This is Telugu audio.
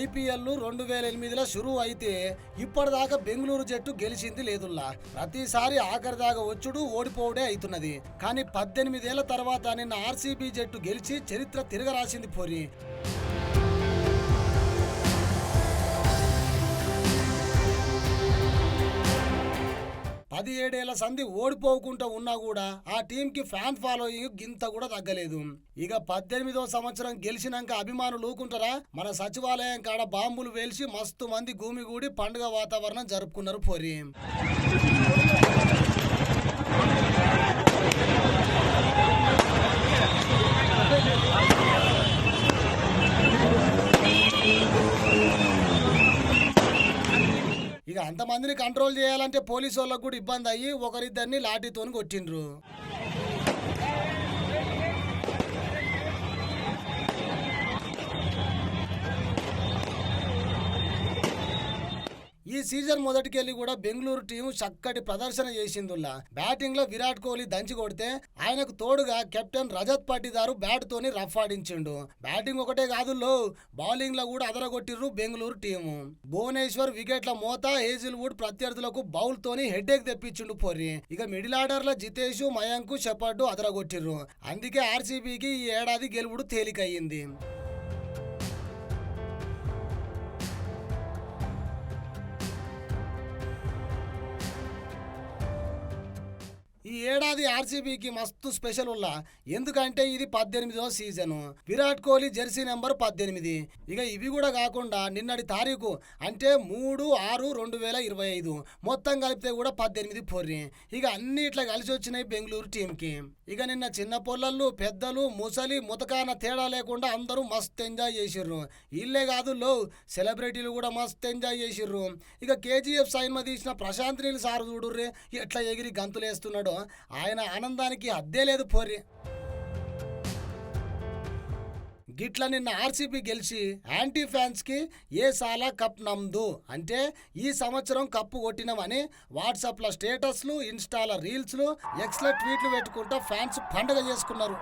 ఐపీఎల్ రెండు వేల ఎనిమిదిలో షురూ అయితే ఇప్పటిదాకా బెంగళూరు జట్టు గెలిచింది లేదుల్లా. ప్రతిసారి ఆఖరి దాకా వచ్చుడు ఓడిపోవడే అవుతున్నది కానీ పద్దెనిమిదేళ్ళ తర్వాత నిన్న ఆర్సీబీ జట్టు గెలిచి చరిత్ర తిరగరాసింది పోరి. పది ఏడేళ్ళ సంధి ఓడిపోకుండా ఉన్నా కూడా ఆ టీంకి ఫ్యాన్ ఫాలోయింగ్ గింత కూడా తగ్గలేదు. ఇక పద్దెనిమిదో సంవత్సరం గెలిచినాక అభిమానులు ఊకుంటారా? మన సచివాలయం కాడ బాంబులు వేల్చి మస్తు మంది గూమిగూడి పండుగ వాతావరణం జరుపుకున్నారు పోరి ఇక అంతమందిని కంట్రోల్ చేయాలంటే పోలీసు వాళ్ళకు కూడా ఇబ్బంది అయ్యి ఒకరిద్దరిని లాఠీతోని కొట్టిండ్రు. ఈ సీజన్ మొదటికెళ్ళి కూడా బెంగళూరు టీం చక్కటి ప్రదర్శన చేసిందుల్లా. బ్యాటింగ్లో విరాట్ కోహ్లీ దంచి కొడితే ఆయనకు తోడుగా కెప్టెన్ రజత్ పాటిదారు బ్యాట్ తోని రఫ్ ఆడించిండు బ్యాటింగ్ ఒకటే కాదు లో బౌలింగ్లో కూడా అదరగొట్టిర్రు బెంగళూరు టీము. భువనేశ్వర్ వికెట్ల మోత హేజిల్ వుడ్ ప్రత్యర్థులకు బౌల్ తోని హెడేక్ తెప్పించిండు పొర్రి. ఇక మిడిల్ ఆర్డర్లో జితేష్ మయాంక్ షెపర్డు అదరగొట్టిర్రు. అందుకే ఆర్సీబీకి ఈ ఏడాది గెలుపుడు తేలికయ్యింది. ఈ ఏడాది ఆర్సీబీకి మస్తు స్పెషల్ ఉల్లా. ఎందుకంటే ఇది పద్దెనిమిదవ season. Virat Kohli jersey number పద్దెనిమిది. ఇక ఇవి కూడా కాకుండా నిన్నటి తారీఖు అంటే మూడు ఆరు రెండు వేల ఇరవై ఐదు. మొత్తం కలిపితే కూడా పద్దెనిమిది పొర్రి. ఇక అన్ని ఇట్లా కలిసి వచ్చినాయి బెంగళూరు టీంకి ఇక నిన్న చిన్న పొల్లళ్ళు పెద్దలు ముసలి ముతకాన తేడా లేకుండా అందరూ మస్తు ఎంజాయ్ చేసిర్రు. ఇల్లే కాదు లో సెలబ్రిటీలు కూడా మస్తు ఎంజాయ్ చేసిర్రు. ఇక కేజీఎఫ్ సైన్మ తీసిన ప్రశాంత్ నీళ్ళు సార్ చూడుర్రే ఎట్లా ఎగిరి గంతులేస్తున్నాడో. ఆయన ఆనందానికి అద్దే లేదు పోరి. గిట్ల నిన్న ఆర్సీబీ గెలిచి యాంటీ ఫ్యాన్స్కి ఏ సాలా కప్ నమ్దు అంటే ఈ సంవత్సరం కప్పు కొట్టినామని వాట్సాప్లో స్టేటస్లు ఇన్స్టాల రీల్స్లు ఎక్స్ల ట్వీట్లు పెట్టుకుంటా ఫ్యాన్స్ పండగ చేసుకున్నారు.